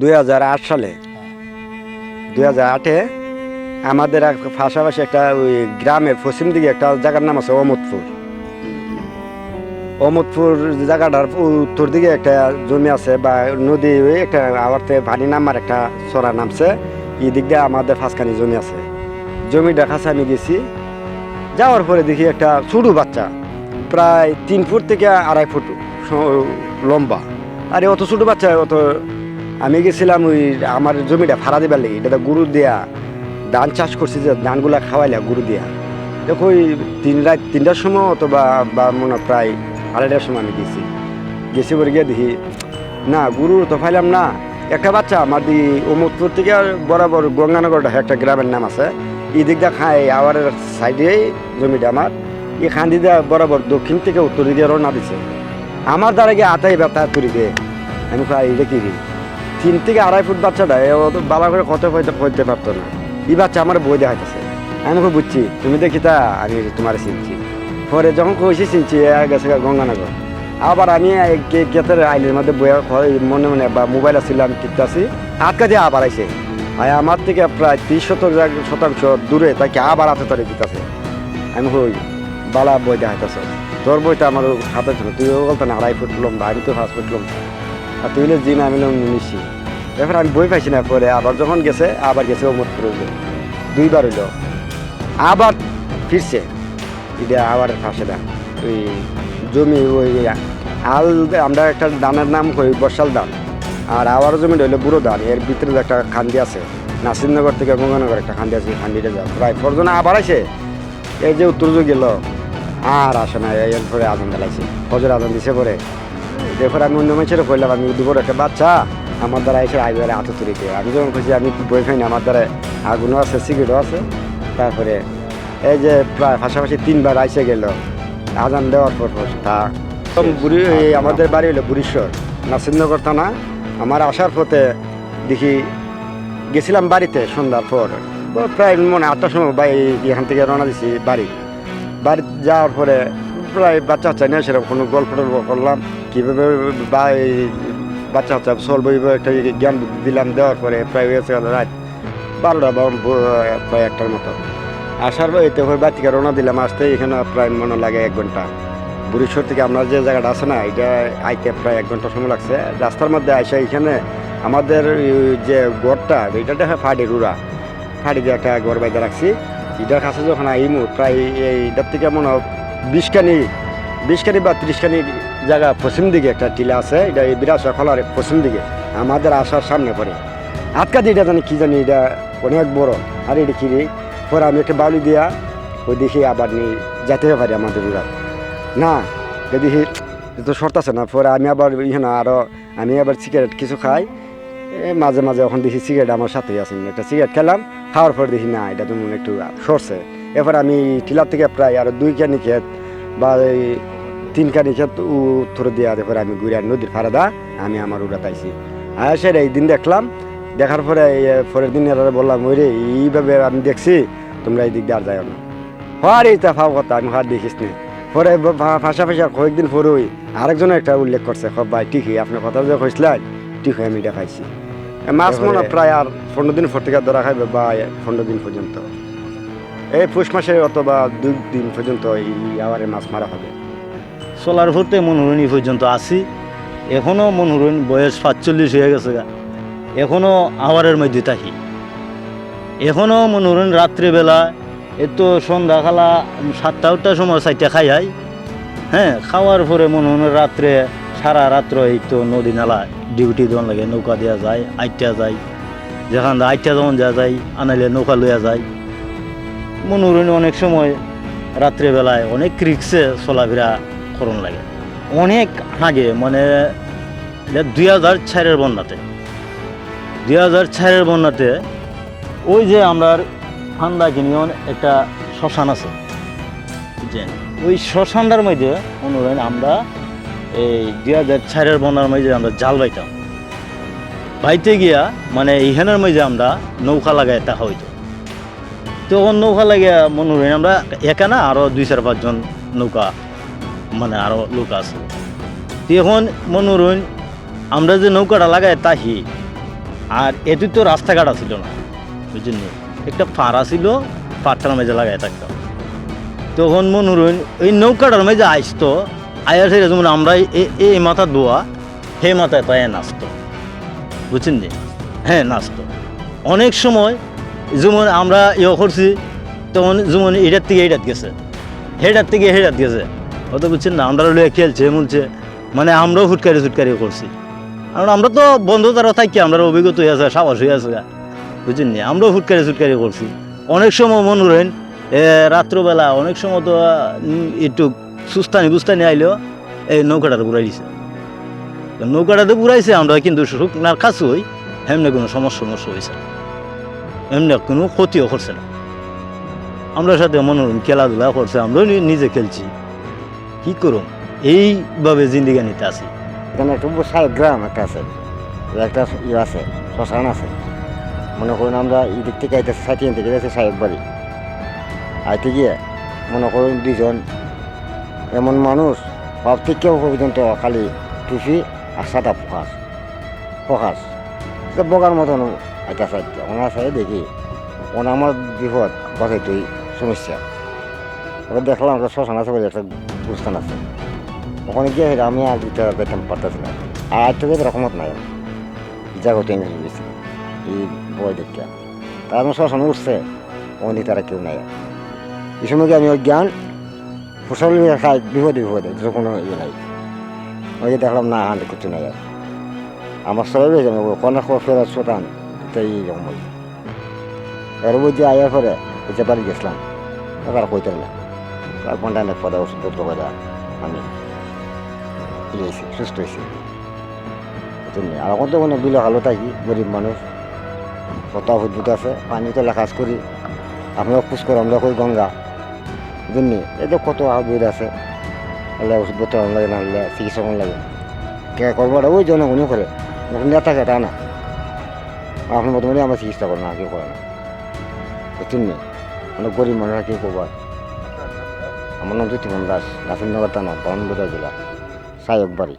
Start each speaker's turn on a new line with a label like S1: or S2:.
S1: দুই হাজার আট সালে। দুই হাজার আটে আমাদের পাশাপাশি একটা ওই গ্রামের পশ্চিম দিকে একটা জায়গার নাম আছে অমদপুর অমদপুর জায়গাটার উত্তর দিকে একটা জমি আছে বা নদী ওই একটা আবারতে পানি নামার একটা চড়া নামছে। এই দিক দিয়ে আমাদের ফাঁসখানি জমি আছে। জমিটা কাছে আমি গেছি। যাওয়ার পরে দেখি একটা ছোটো বাচ্চা, প্রায় তিন ফুট থেকে আড়াই ফুট লম্বা। আরে অত ছোটো বাচ্চা, অত আমি গেছিলাম ওই আমার জমিটা ভাড়া দিবার লেগে, এটা গুরু দেয়া, ধান চাষ করছি যে ধানগুলা খাওয়াইলা গুরু দেয়া। দেখো ওই তিন রাত, তিনটার সময় অথবা বা মনে প্রায় আড়াইটার সময় আমি গেছি। গেছি পরে গিয়ে দেখি, না গুরু তো ফাইলাম না। একটা বাচ্চা আমার দি অমুদপুর থেকে বরাবর গঙ্গানগরটা একটা গ্রামের নাম আছে, এই দিক দিয়ে খায় আওয়ার সাইডে জমিটা আমার। এই খান দিয়ে বরাবর দক্ষিণ থেকে উত্তর দিকে রওনা দিছে। আমার দ্বারা গিয়ে আতাই ব্যথা তুলি দে আমি এটা কি? তিন থেকে আড়াই ফুট বাচ্চাটা অত বাবা করে কত হইতে হইতে পারতো না। এই বাচ্চা আমার বই দেখাইতেছে। আমি খুব বুঝছি, তুমি দেখি তা, আমি তোমার চিনছি। পরে যখন কইছি চিনছি গেছে গঙ্গানগর। আবার আমি এই গে- গেটের আইলের মধ্যে বইয়া মনে মনে বা মোবাইল আসছিল আমি টিপতেছি। আটকা দিয়ে আবার আইছে। আর আমার থেকে প্রায় ত্রিশ শতক শতাংশ দূরে, তাকে আবার হাতে তারে দিতেছে। আমি কই, বালা বই দেখাইতেছ। তোর বইটা আমার হাতে ছিল তুই বলতো না, আড়াই ফুট লম্বা, আমি তো পাঁচ ফুট লম্বা। আর তুই জিন, আমি নিছি এবার আমি বই পাইছি না, পরে আবার যখন গেছে, আবার গেছে অমরপুর দুইবার হইল। আবার ফিরছে। এটা আবার ফাঁসে দেন ওই জমি, ওই আল, আমরা একটা দানের নাম কই, বর্ষাল দান। আর আবার জমি হইল বুড়ো ধান এর ভিতরে একটা খান্দি আছে, নাসিরনগর থেকে গঙ্গানগর একটা খান্দি আছে খান্দিটা যাও প্রায় ফরজনে আবার আছে এই যে উত্তর গেল, আর আসে না এর পরে আজান দিলাইছে ফজর আজান দিছে পরে। দেখো, আমি অন্য মানুষের কইলাম, আমি দুপুর একটা বাচ্চা। আমার দ্বারা এসে আইবারে হাতে তুলিতে আমি যখন খুঁজি আমি বই খাই না আমার দ্বারা আগুনও আছে, সিগারেটও আছে। তারপরে এই যে প্রায় পাশাপাশি তিনবার আইসে গেল। আজান দেওয়ার পর তা বুড়ি আমাদের বাড়ি হলো বুড়িশ্বর, নাসিরনগর থানা। আমার আসার পথে দেখি গেছিলাম বাড়িতে সন্ধ্যার পর। প্রায় মনে আটটার সময় বাই এখান থেকে রওনা দিছি বাড়ি। বাড়ি যাওয়ার পরে প্রায় বাচ্চা বাচ্চা নিয়ে সেরকম কোনো গল্প টল্প করলাম। কীভাবে বা বাচ্চা বাচ্চা এইভাবে একটা জ্ঞান দিলাম, দেওয়ার পরে প্রায় হয়েছে গেল রাত বারোটা বা প্রায় একটার মতো। আসার পরে এতে বাচ্চাকে রওনা দিলাম আসতে এখানে প্রায় মনে লাগে এক ঘণ্টা। বুড়িশ্বর থেকে আমরা যে জায়গাটা আছে না, এটা আইতে প্রায় এক ঘণ্টা সময় লাগছে। রাস্তার মধ্যে আসে এখানে আমাদের যে গড়টা এটা দেখা ফাড়ি রুড়া ফাড়ি দিয়ে একটা গড় বাইতে রাখছি। এটার কাছে যখন আইমু, প্রায় এইটার থেকে মনে হয় বিশখানি বিশখানি বা ত্রিশখানি জায়গা পশ্চিম দিকে একটা টিলা আছে, এটা এই বিরাসা খোলার পশ্চিম দিকে। আমাদের আসার সামনে পড়ে। আটকা দিয়ে এটা জানি কি জানি, এটা অনেক বড়। আর এটা কি পরে আমি একটা বালু দিয়া ওই দেখি আবার নিয়ে যেতে পারি আমাদের রুরা না দেখি তো শর্ত আছে না, পরে আমি আবার ইহানে আরও আমি আবার সিগারেট কিছু খাই। মাঝে মাঝে এখন দেখি সিগারেট আমার সাথেই আছে। একটা সিগারেট খেলাম, খাওয়ার পর দেখি না, এটা তো একটু সরছে। এরপর আমি টিলার থেকে প্রায় আরও দুই ক্ষেত বা এই তিন কানি ক্ষেত উত্তর দিয়ে এরপরে আমি ঘুরে নদীর ফাড়া দা আমি আমার উড়া পাইছি আর সেটা এই দিন দেখলাম দেখার পরে পরের দিন এরা বললাম ওই রে এইভাবে আমি দেখছি তোমরা এই দিক দিয়ে আর যাও না। হওয়ার এই তাফাও কথা আমি হার দেখিস নি। পরে পাশাপাশি আর কয়েকদিন পরে ওই আরেকজন একটা উল্লেখ করছে খব ভাই ঠিকই আপনার কথা যে কইছিলেন ঠিক আমি এটা খাইছি মাছ মনে হয় প্রায় আর পনেরো দিন পর থেকে ধরা খাইবে বা পনেরো দিন পর্যন্ত। এই পুষ মাসে অথবা দুই দিন পর্যন্ত এই আবারে মাছ মারা হবে।
S2: চলার পথে মনোরণী পর্যন্ত আছি। এখনও মনোরণী বয়স সাতচল্লিশ হয়ে গেছে গা। এখনও আওয়ারের মধ্যে থাকি। এখনও মনোরণ রাত্রেবেলা এত সন্ধ্যাকালা সাতটা আটটার সময় চারটা খাই আই। হ্যাঁ খাওয়ার পরে মনোরণ রাত্রে, সারা রাত্র এই তো নদী নালা, ডিউটি দেওয়ান লাগে নৌকা দেওয়া যায়, আইটা যায়। যেখান আইটা যখন যাওয়া যায়, আনাইলে নৌকা লইয়া যায়। মনোরণ অনেক সময় রাত্রেবেলায় অনেক রিক্সে চলাফেরা করণ লাগে। অনেক আগে মানে দুই হাজার চারের বন্যাতে। দুই হাজার চারের বন্যাতে ওই যে আমরা ফান্দা কিনিয়ন একটা শ্মশান আছে। বুঝছেন ওই শ্মশানটার মধ্যে অনুরোধ আমরা এই দুই হাজার চারের বন্যার মধ্যে আমরা জাল বাইতাম। বাইতে গিয়া মানে এইখানের মধ্যে আমরা নৌকা লাগাই দেখা হইতো। তখন নৌকা লাগে মনোরঞ্জন আমরা একা না আরও দুই চার পাঁচজন নৌকা মানে আরও লোক আছে তো এখন মনোরঞ্জন আমরা যে নৌকাটা লাগাই তাহি, আর এটি তো রাস্তাঘাট ছিল না বুঝলেন নি? একটা ফাড়া ছিল ফাড়টার মেঝে লাগাই থাকতাম তখন মনোরঞ্জন এই নৌকাটার মেঝে আসতো আয়ার সেটা যেমন আমরা এই মাথা দোয়া, হে মাথায় পায়ে নাচতো, বুঝছেন নি? হ্যাঁ নাচতো অনেক সময় যেমন আমরা ইয়ে করছি, তখন যেমন এটার থেকে এটাত গেছে হেডার থেকে হেডাত গেছে অত বুঝছেন না আমরা লয়ে খেলছে মূলছে। মানে আমরাও ফুটকারি ফুটকারি করছি। কারণ আমরা তো বন্ধু তারা থাকি আমরা অভিজ্ঞতা হয়ে আছে সাবাস হয়ে আছে। বুঝছেন নি? আমরাও ফুটকারি ফুটকারি করছি। অনেক সময় মনোরঞ্জন এ, রাত্রবেলা অনেক সময় তো একটু সুস্তানি বুস্তানি আইলেও এই নৌকাটার ঘুরাই দিছে নৌকাটাতে ঘুরাইছে আমরা কিন্তু শুকনার কাছে হই এমনি কোনো সমস্যা সমস্যা হয়েছে। এমনি কোনো ক্ষতিও করছে না। আমরা সাথে মনোরম খেলাধুলা করছে আমরাও নিজে খেলছি। কি করুম? এইভাবে জিন্দিগা নিতে আসি
S3: এখানে একটা সাহেব গ্রাম একটা আছে। একটা ইয়ে আছে, শ্মশান আছে। মনে করুন আমরা এই দিক থেকে আইতেছি সাইটিয়ান থেকে গেছে সাহেব বাড়ি? আইতে গিয়ে মনে করুন দুজন এমন মানুষ, ভাব থেকে পর্যন্ত খালি টুপি আর সাদা ফোকাস। ফোকাস। বগার মতন আইতা সাইতে ওনার সাথে দেখি ওনা আমার বিপদ বাসাই তুই সমস্যা। এবার দেখলাম একটা শ্মশান আছে বলে একটা গুস্তান আছে ওখানে গিয়ে আমি আর দিতে বেতন পারতেছি না আর আজ থেকে রকমত নাই। জাগো টেনশন বেশি এই বই দেখতে। তার আমার শ্মশানে উঠছে ওখানে তারা কেউ নাই। এই সময় আমি ওই জ্ঞান ফসল খাই বিপদে বিপদে কোনো ইয়ে নাই। ওই দেখলাম, না হান্ডে কিছু নাই। আর আমার সবাই হয়ে যাবে কনে ফেরত শোতান তো এইরকম ওই এর যে পরে ওই যে বাড়ি গেছিলাম তারা কইতেন না। তার ঘণ্টা অনেক পরে ওষুধ পত্র করে আমি হয়েছি সুস্থ হয়েছি বুঝলি আর এখন তো মানে বিলো ভালো থাকি গরিব মানুষ। কত উদ্ভূত আছে, পানি তো কাজ করি। আমরাও খোঁজ করি আমরা কই গঙ্গা। বুঝলি এই তো কত আবির আছে হলে ওষুধ পত্র আনা লাগে না হলে চিকিৎসা লাগে। কে করব ওই জনগণই করে। যখন নেতা থাকে তা না আপনার মতো মানে আমরা চিকিৎসা করে না কেউ করে না। বুঝলি অনেক গরিব মানুষ কেউ করবার আমার নাম জ্যোতিমন দাস রাসেন্দ্রনগর থানা বাউনবাজার জেলা সাহেব বাড়ি।